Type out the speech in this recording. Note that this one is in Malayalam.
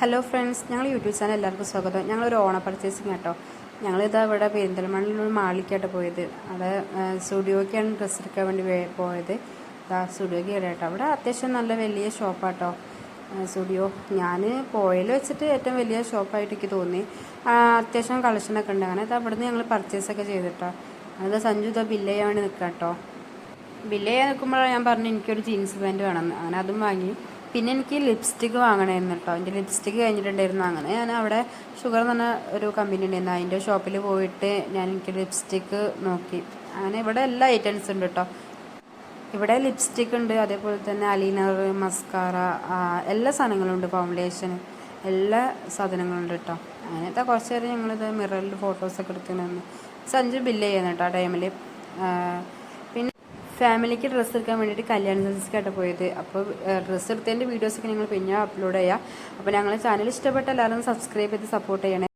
ഹലോ ഫ്രണ്ട്സ് ഞങ്ങൾ യൂട്യൂബ് ചാനൽ എല്ലാവർക്കും സ്വാഗതം. ഞങ്ങളൊരു ഓണ പർച്ചേസിങ് കേട്ടോ ഞങ്ങളിതാ ഇവിടെ പെരിന്തൽമണ്ണിലൊരു മാളിക്കായിട്ട് പോയത്. അവിടെ സ്റ്റുഡിയോക്കാണ് ഡ്രസ്സ് എടുക്കാൻ വേണ്ടി പോയത്. ഇതാ സ്റ്റുഡിയോക്ക് കേട്ടോ അവിടെ അത്യാവശ്യം നല്ല വലിയ ഷോപ്പാട്ടോ. സ്റ്റുഡിയോ. ഞാൻ പോയതിൽ വെച്ചിട്ട് ഏറ്റവും വലിയ ഷോപ്പായിട്ട് എനിക്ക് തോന്നി. അത്യാവശ്യം കളക്ഷനൊക്കെ ഉണ്ട്. അങ്ങനെ അവിടെ നിന്ന് ഞങ്ങൾ പർച്ചേസൊക്കെ ചെയ്തിട്ടോ. അത് സഞ്ജു ഇതാ ബില്ല് ചെയ്യാൻ വേണ്ടി നിൽക്കാം കേട്ടോ ബില്ല് ചെയ്യാൻ നിൽക്കുമ്പോഴാണ് ഞാൻ പറഞ്ഞു എനിക്കൊരു ജീൻസ് പാന്റ് വേണമെന്ന്. അങ്ങനെ അതും വാങ്ങി. പിന്നെ എനിക്ക് ലിപ്സ്റ്റിക്ക് വാങ്ങണമായിരുന്നു കേട്ടോ എന്റെ ലിപ്സ്റ്റിക്ക് കഴിഞ്ഞിട്ടുണ്ടായിരുന്നു. അങ്ങനെ ഞാൻ അവിടെ ഷുഗർ എന്ന് പറഞ്ഞ ഒരു കമ്പനി ഉണ്ടായിരുന്നു. അതിന്റെ ഷോപ്പിൽ പോയിട്ട് ഞാൻ എനിക്ക് ലിപ്സ്റ്റിക്ക് നോക്കി. അങ്ങനെ ഇവിടെ എല്ലാ ഐറ്റംസ് ഉണ്ട് കേട്ടോ ഇവിടെ ലിപ്സ്റ്റിക് ഉണ്ട്. അതേപോലെ തന്നെ അലീനർ മസ്കാറ എല്ലാ സാധനങ്ങളും ഉണ്ട്. ഫൗണ്ടേഷൻ എല്ലാ സാധനങ്ങളും ഉണ്ട് കേട്ടോ അങ്ങനത്തെ കുറച്ച് നേരം ഞങ്ങളിത് മിററിൽ ഫോട്ടോസൊക്കെ എടുത്ത് നിന്ന്. സഞ്ജു ബില്ല് ചെയ്യുന്നു കേട്ടോ ആ ടൈമിൽ ഫാമിലിക്ക് ഡ്രസ്സ് എടുക്കാൻ വേണ്ടിയിട്ട് കല്യാണ ഡ്രസ്സൊക്കെ പോയത്. അപ്പോൾ ഡ്രസ്സ് എടുത്തതിന്റെ വീഡിയോസൊക്കെ നിങ്ങൾ പിന്നെ അപ്ലോഡ് ചെയ്യാം. അപ്പോൾ ഞങ്ങളുടെ ചാനൽ ഇഷ്ടപ്പെട്ട എല്ലാവരും സബ്സ്ക്രൈബ് ചെയ്ത് സപ്പോർട്ട് ചെയ്യണേ.